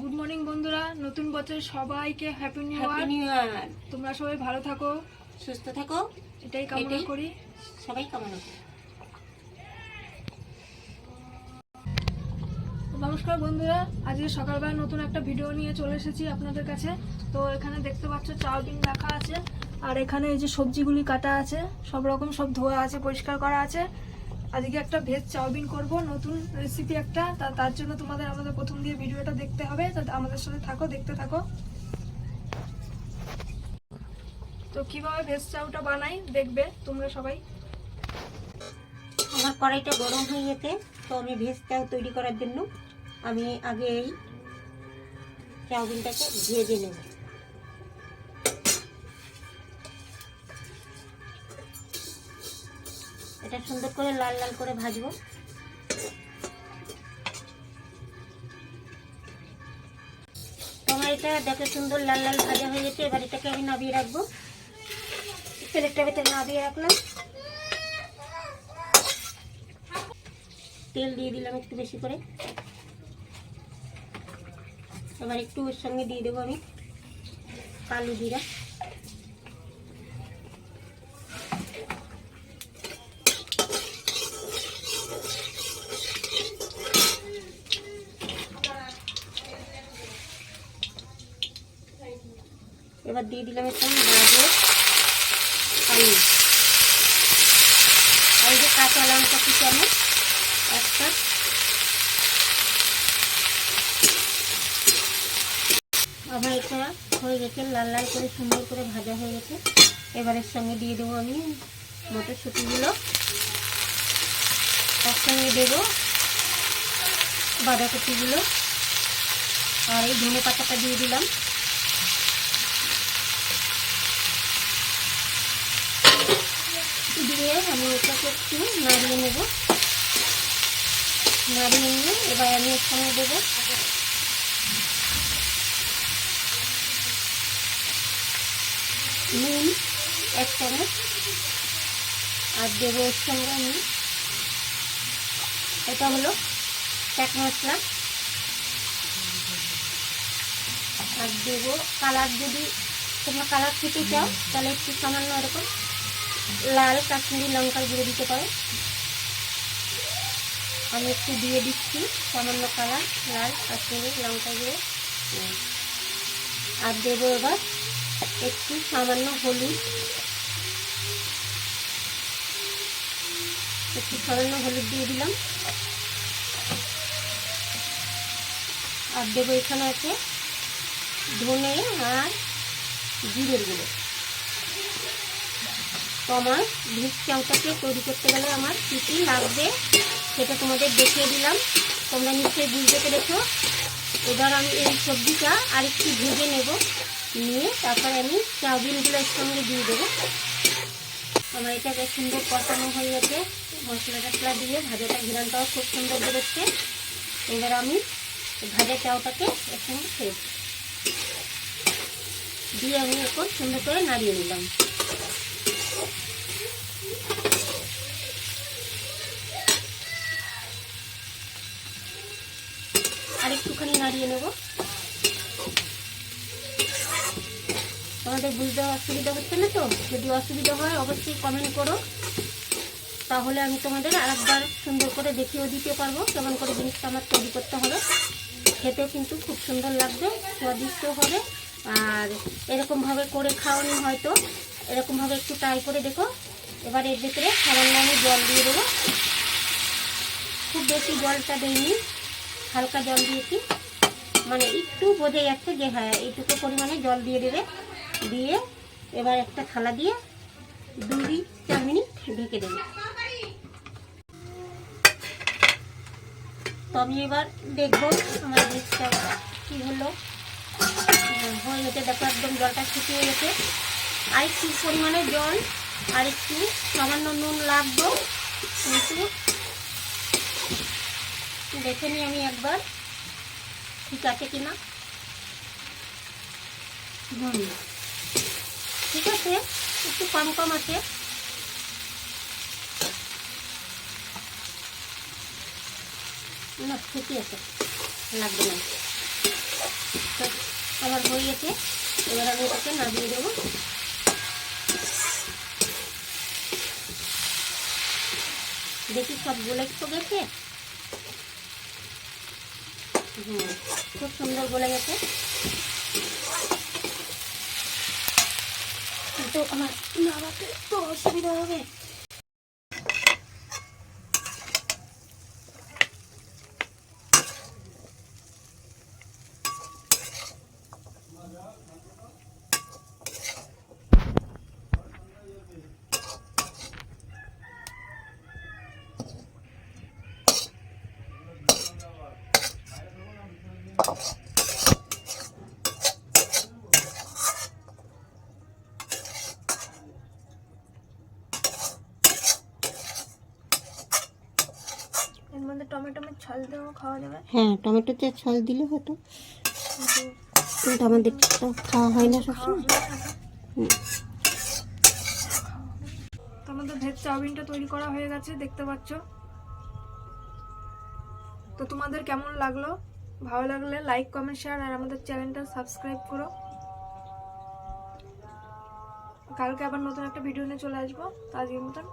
Good morning বন্ধুরা। নতুন বছর সবাইকে happy new year new year তোমরা সবাই ভালো থাকো সুস্থ থাকো। এটাই কামনা করি। সবাই কামনা করি। নমস্কার বন্ধুরা আজকে সকালবেলা নতুন একটা ভিডিও নিয়ে চলে এসেছি আপনাদের কাছে। তো এখানে দেখতে পাচ্ছ চাউমিন রাখা আছে। আর এখানে এই যে সবজিগুলি কাটা আছে সব রকম সব ধোয়া আছে পরিষ্কার করা আছে। আজকে একটা ভেজ চাউমিন করব, নতুন রেসিপি একটা। তা, তার জন্য তোমাদের আমাদের প্রথম দিয়ে ভিডিওটা দেখতে হবে। তা, আমাদের সাথে থাকো, দেখতে থাকো। তো কীভাবে ভেজ চাউটা বানাই, দেখবে তোমরা সবাই। আমার কড়াইটা গরম হয়ে গেছে, তো আমি ভেজ চাউ তৈরি করার জন্য আমি আগে এই চাউমিনটাকে ভেজে নেব। এটা সুন্দর করে লাল লাল করে ভাজবো। এটা দেখে সুন্দর লাল লাল ভাজা হয়ে গেছে, এবার এটাকে আমি নাবিয়ে রাখব। প্লেটটা ভেতরে নাবিয়ে রাখলাম। তেল দিয়ে দিলাম একটু বেশি করে। এবার একটু ওর সঙ্গে দিয়ে দেবো আমি কালো জিরা। এবার দিয়ে দিলাম একটু গাজর আলু আর যে কাঁচা লঙ্কা কুচানো একটা আমার এটা হয়ে গেছে, লাল লাল করে সুন্দর করে ভাজা হয়ে গেছে। এবারের সঙ্গে দিয়ে দেবো আমি মটরশুঁটিগুলো। তার সঙ্গে দেবো বাঁধাকপিগুলো। আর এই ধনে পাতাটা দিয়ে দিলাম। দিয়ে আমি এটাকে একটু নাড়িয়ে নেব। নাড়িয়ে নিয়ে এবার আমি এর সঙ্গে দেবো। নুন, এক চামচ। আর দেবো এর সঙ্গে আমি, এটা হলো চাট মশলা। আর দেবো কালার যদি তোমরা কালার খেতে চাও, তাহলে একটু সামান্য এরকম লাল কাশ্মীরি লঙ্কার গুঁড়ো দিতে পারো। আমি একটু দিয়ে দিচ্ছি সামান্য কালার, লাল কাশ্মীরি লঙ্কা গুঁড়ো। আর দেবো এবার একটু সামান্য হলুদ। একটু সামান্য হলুদ দিয়ে দিলাম। আর দেবো এখানে আছে ধনে আর জিরের গুঁড়ো। তো আমার ভেজ চাউটাকে তৈরি করতে গেলে আমার কী কী লাগবে সেটা তোমাদের দেখিয়ে দিলাম। তোমরা নিশ্চয়ই বুঝতে পেরেছ। এবার আমি এই সবজিটা আর একটু ভেজে নেব। নিয়ে তারপরে আমি চাউমিনগুলো সঙ্গে দিয়ে দেবো। আমার এটাকে সুন্দর কষানো হয়ে গেছে। মশলা টশলা দিয়ে ভাজাটা ঘিরানটাও খুব সুন্দর বেরোচ্ছে। এবার আমি ভাজা চাউটাকে সঙ্গে খেয়ে দিয়ে আমি এখন সুন্দর করে নাড়িয়ে নিলাম। আর একটুখানি নাড়িয়ে নেব। তোমাদের বুঝতে অসুবিধা হচ্ছে না তো? যদি অসুবিধা হয়, অবশ্যই কমেন্ট করো। তাহলে আমি তোমাদের আরেকবার সুন্দর করে দেখিয়েও দিতে পারব, কেমন করে জিনিসটা আমার তৈরি করতে হবে। খেতেও কিন্তু খুব সুন্দর লাগবে, স্বাদিষ্ট হবে। আর এরকমভাবে করে খাওয়ানি হয়তো। এরকমভাবে একটু ট্রাই করে দেখো। এবার এর ভেতরে সামান্য আমি জল দিয়ে দেবো। খুব বেশি জলটা দিইনি। হালকা জল দিয়েছি। মানে একটু বোঝা যাচ্ছে যে হ্যাঁ এইটুকু পরিমাণে জল দিয়ে দেবে। দিয়ে এবার একটা থালা দিয়ে দুই চার মিনিট ঢেকে দেবে। তো আমি এবার দেখব আমার জিনিসটা কী হলো। হ্যাঁ, হয়ে গেছে দেখো একদম জলটা শুকিয়ে গেছে। আর একটু পরিমাণে জল আর একটু সামান্য নুন লাগবে। কিন্তু দেখে নিই আমি একবার, ঠিক আছে কিনা? হুম। ঠিক আছে, একটু কম কম আছে। না, ঠিকই আছে, লাগবে না। আমার হয়ে গেছে, এবার আমি এটাকে নামিয়ে দেবো। দেখি সব গলে গেছে? হুম খুব সুন্দর গলে গেছে। কিন্তু আমার নামাতে তো অসুবিধা হবে। এর মধ্যে টমেটো ছাল খাওয়া যাবে। হ্যাঁ টমেটোতে ছল দিলে হতো। কিন্তু আমাদের তো খাওয়া হয় না সবসময়। তো আমাদের ভেজ চাউমিনটা তৈরি করা হয়ে গেছে দেখতে পাচ্ছ। তো তোমাদের কেমন লাগল? ভালো লাগলে লাইক কমেন্ট শেয়ার আর আমাদের চ্যানেলটা সাবস্ক্রাইব করো। কালকে আবার নতুন একটা ভিডিও নিয়ে চলে আসব। তো আজকের মতন